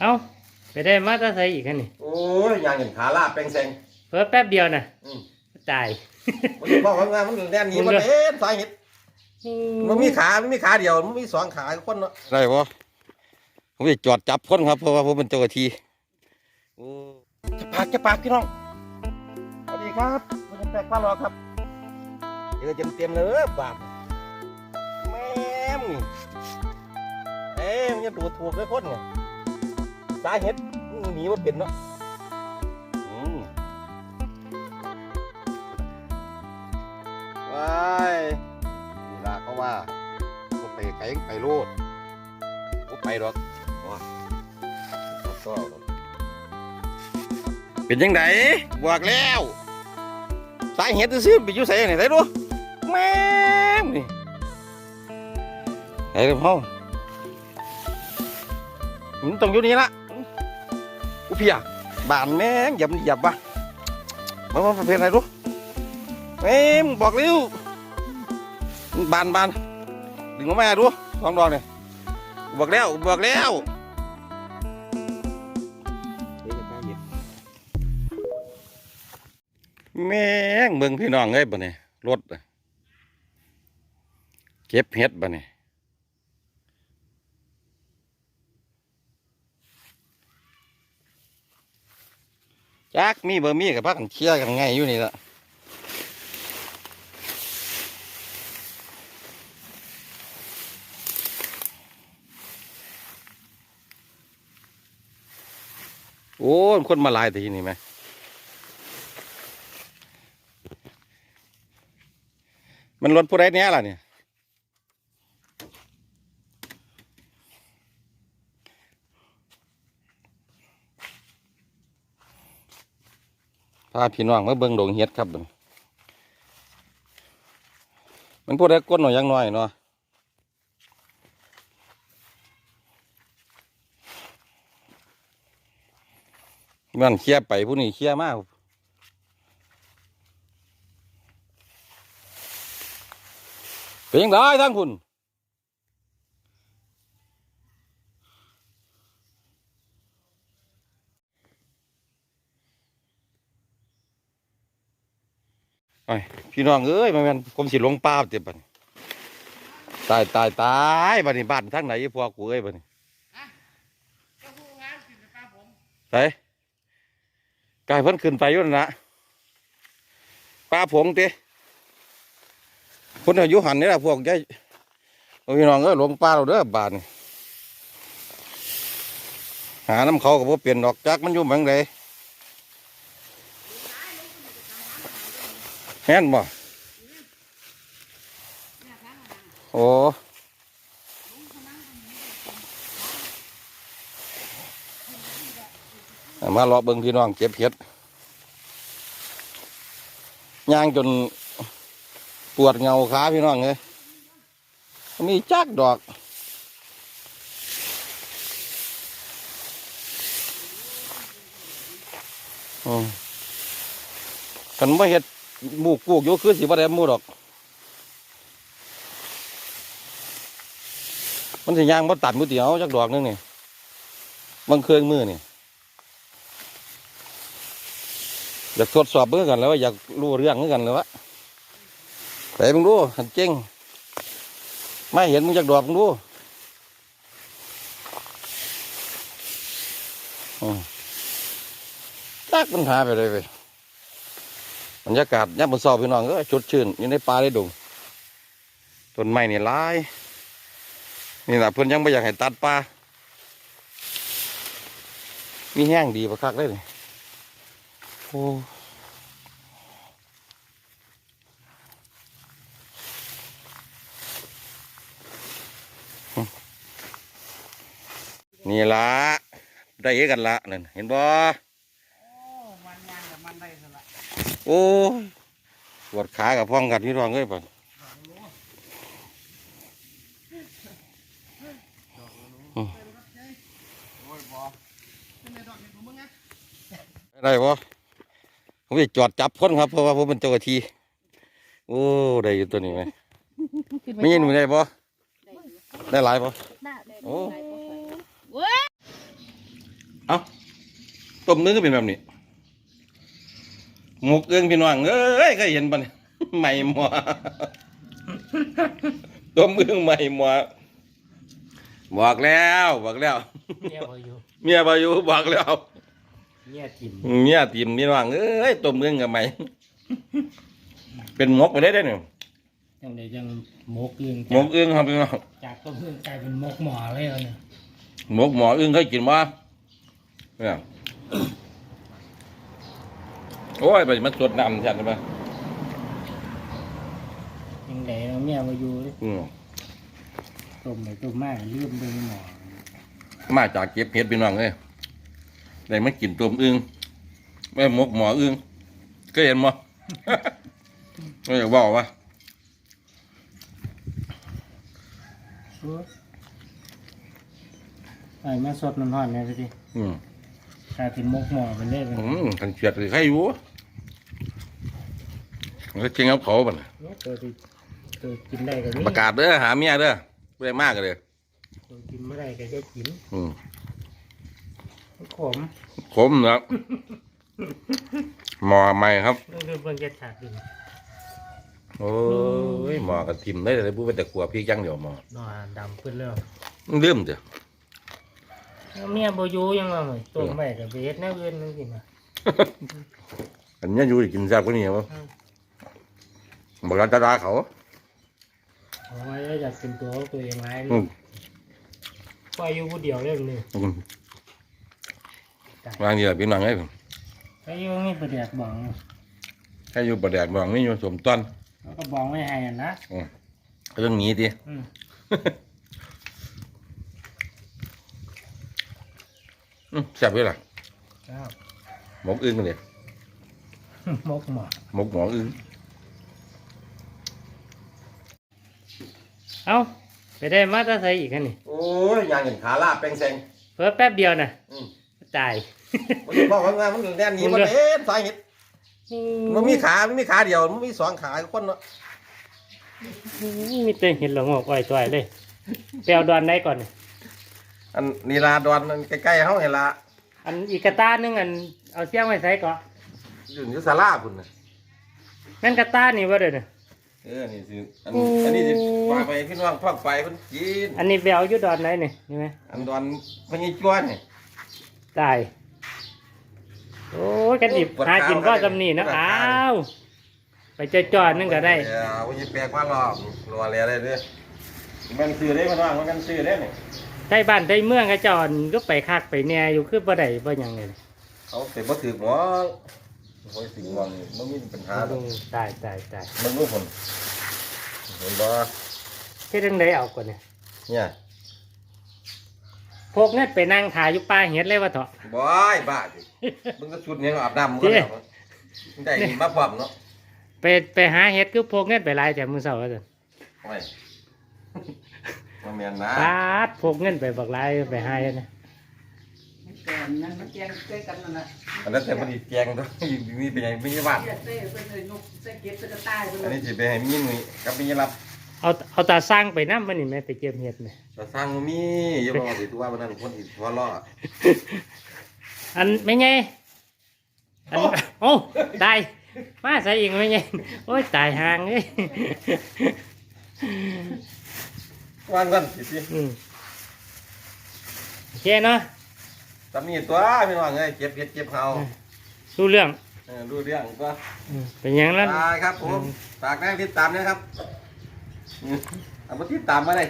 เอ้าไปได้มาตาใส่อีกคันนี่โอ้ยยางเห็นขาลาบแปลงแซงเพิ่แป๊บเดียวน่ะอืมตาย มันอยู่บอกว่ามันแน่นหนี้มันเอ๊ะสาเหตุมันมีขามันมีขาเดียวมันมีสองขาคนเนาะได้ปะผมจะจอดจับคนครับเพราะว่าผมเป็นเจ้าหน้าที่โอ้จะปากจะปากพี่น้องสวัสดีครับผมจะแปลกป้ารอครับเจอเต็มเต็มๆเลยบาทแม่มนี่เอ๊ะมันจะดูถูกเลยคนไงสาเหตุหนีว่าเป็นเนาะว้ายนี่ละเขาว่าก็ไปไกลไปโลดก็ไปหรอกว้าก็เป็นยังไงบอกแล้วสาเหตุซื้อไปอยู่ใส่ไหนใส่ดูแม่นี่ไอ้เรื่องเขา มันต้องอยู่นี่ละอุยเพียบานแม่งหยับหยับวะมามาประเภทไหนดูเอ้มบอกเร็วบานบานดึงมาแม่ดูทองดองเนี่ยบอกแล้วบอกแล้วแม่งเบิ่งพี่น้องเอ้ยบ่เนี่ยรถเก็บเห็ดบ่เนี่ย จักมีเบอร์มีกับพักกันเชียร์กันไงอยู่นี่ละโอ้คนมาลายแต่ที่นี่ไหมมันรถผู้ใดเนี้ยล่ะเนี่ย พาพี่น้องมาเบิ่งดงเฮ็ดครับมันผู้ใดก้นหน่อยยังน้อยเนาะมันเคลียไปผู้นี้เคลียมากเป็นยังไงทั้งคุณ ไอ้พี่น้องเอ้ยมันเป็นผมสิหลงป้าเจ็บบัดนี้ตายตายตายบัดนี้บ้านทั้งไหนพวกกูเอ้ยบัดนี้ไปกายเพิ่นขึ้นไปอยู่นนะป้าผงเติคนอายุหันนี่แหละพวกยายพี่น้องเอ้ยหลงป้าเราเด้อบาดนหาน้ำเขากับพวกเปลี่ยนดอกจักมันอยู่เมืองใด แม่นบ่โอ้มารอเบิ่งพี่น้องเก็บเห็ดย่างจนปวดเงาขาพี่น้องเลยมีจักดอกอกันไม่เห็ด หมูกูกอยู่คือสิบ่ได้หมูดอก มันสิย่างบ่ตัดมือเดียวจักดอกนึงนี่บางเครื่องมือนี่อยากทดสอบเบื่อกันแล้วว่าอยากรู้เรื่องเมือกันเลยวะแต่มึงดูหันเจ้งไม่เห็นมึงจากดอกมึงดูอืมตักปัญหาไปเลยไป บรรยากาศย่ำบนสอบพี่น้องก็ชดชื่นอยู่ในป่าได้ดงต้นไม้นี่หลาย นี่แหละเพิ่อนยังไม่อยากให้ตัดป่ามีแห้งดีประคักได้เลยโอ้นี่ละได้เยอะกันละนั่นเห็นบ่ มันยางกับมันได้สละ โอ้ปวดขากับพ้องกันพี่รองเอ้ยปะโอ้ยบอเป็นไงดอกเห็นของมึงไงได้บ่ผมจะจอดจับคนครับเพราะว่าผมเป็นเจ้าทีโอ้ได้อยู่ตัวนี้ไหมไม่ยินหนูได้บ่ได้หลายบ่ได้ได้โอ้เว้ยต้มเนื้อก็เป็นแบบนี้ หมกเอื้องพี่น้องเอ้ยเคยเห็นปะเนี่ยใหม่หมอต้มเอื้องใหม่หมอบอกแล้วบอกแล้ว เมียบ่อยู่เมียบาอยู่บอกแล้ว เมียถิ่มเมียตีมพี่น้องเอ้ยต้มเอื้องกับใหม่ เป็นหมกไปได้ได้เนี่ยจังไดจังหมกอึ่งหมกเอื้องครับพี่น้องจากต้มอึ่งกลายเป็นหมกหมอเลยเอาเนี่ยหมกหมออึ้งเคยกินบ่เนี่ย โอ้ยไปมันสดน้ำใช่ไหมจังไดเอาเมียบ่อยู่เลยอืมต้มไปต้มมาลืมเบิ่งหมอมาจากเก็บเห็ดพี่น้องเลยได้มากินต้มอึ้งไม่หมกหมออึ้งก็เห็นบ่ไม่อยากบอกว่าไอ้มาสดน้ำร้อนเนี่ยสิอืมกลายเป็นหมกหมอไปเลยเป็นอืมกันเฉียดหรือใครอยู่มัน ก็จริงเอาเขาบ่น่ะตัวที่ตัวกินได้ก็มีประกาศเด้อหาเมียเด้อเพื่อมากเลยตัวกินไม่ได้ก็จะกินอืมมันขมขมนะหมอใหม่ครับนี่คือเบิ่งเจ็ดฉากดิโอ้ยหมอกระทิมได้เลยผู้เป็นแต่กลัวพี่จังเดียวหมอหนอดำขึ้นแล้วลืมเด้อแล้วเมียบ่อยู่ยังว่าเหมือนต้มไว้กับเวทแนวอื่นนั่นสิมาอันนี้อยู่กินแซ่บกว่านี้มั้งบ อกกันตาดาเขาเอาไว้แล้วอยากเป็นตัวของตัวเองไรอืมปล่อยอยู่ผู้เดียวเรื่องนี้อืมวางนี่แหละพี่น้องไอ้ยไปอยู่นี่ประเดี๋ยวบองให้อยู่ประแดกบองนี่อยู่สมต้นแล้วก็บองไม่ให้อะนะเรื่องนี้ดิอืมอืมแซ่บเลยล่ะครับ หมกอึ้งกันเลยหมกหมอ หมกหมออึ้ง เอ้าไปได้มาแตาใส่อีกคันนี่โอ้ยยางเห็นขาลาบแป้งแซงเพิ่แป๊บเดียวน่ะอืมตาย มันจะบอกว่ามันแน่นนี้มันเอ๊ะสาเหตุมันมีขามันมีขาเดียวมันมีสองขาคนเนาะมีแต่เห็นหลงอกอ้อยตัวเลยไปเอาดอนได้ก่อนนี่อันนีลาดอนมันใกล้ๆเขาเห็นละอันอีกกระตาหนึงอันเอาเสียงไว้ใส่ก่อนอยู่ที่ศาลาคุณนะนั่นกระตานี่ว่าเด้อเนี่ย เออนี่สิอันอันนี้สิฝากไปพี่น้องพักไปเพิ่นกินอันนี้ไปเอาอยู่ดอนไหนนี่เห็นไหมอันดอนพญจวนนี่ตายโอ้ยกันดิบปวดหากินขาก็วจำนี่นะปวดขาอ้าวไปเจอจอดนึงก็ได้เออพญแปลกว่ารอบรอแล้วได้เด้อมันซื้อได้พี่น้องมันซื้อได้นี่ใต้บ้านใต้เมืองก็จอนก็ไปคักไปแหน่อยู่คือบ่ได้บ่หยังเลยเขาเสร็จบ่ถือหมอ โอ้ยสิ่งมองนี่มันมีปัญหาดอกตายตายตายมันรู้ผลเห็นบ่เฮ็ดจังไดเอาก่อนเนี่ยเนี่ยพกเงินไปนั่งถ่ายอยู่ป่าเฮ็ดเลยว่าเถาะบอยบ้าจิมึงก็ชุดนี้อาบน้ำมึงก็แล้วมึงได้ดีมาพร้อมเนาะไปไปหาเฮ็ดคือพกเงินไปหลายแต่มื้อเช้าว่าซั่นโอ้ยมาแม่นนะ ปาดพกเงินไปบักหลายไปหาเฮ็ดนะ แต่นั้นมันแกงเต้กันนั่นแหละอันนั้นแต่บ่ได้แจงตัวนี่เป็นยังมีบ้านเต้เต้เป็นเลยนกเต้เก็บเต้กระต่ายไปอันเลนี้ยสิไปให้มีนี่กับมีรับเอาเอาตาสร้างไปนำมันนี่แม่ไปเก็บเฮ็ดนี่จะสร้างมีอย่าบอกสิตัววันนั้นคนสิหัวล้ออันไม่ไงอันโอ้ตายมาใส่อีกไม่ไงโอ้ยตายห่างเอ้ยวางกันสิสิอืมโอเคเนาะ ตำนี้ตัวพี่น้องเอ้ยเก็บเก็บเก็บเฮารู้เรื่องเออรู้เรื่องตัวอืมเป็นหยังนั้นตายครับผมฝากแรงติดตามนะครับอืมเอามาติดตามมาเลย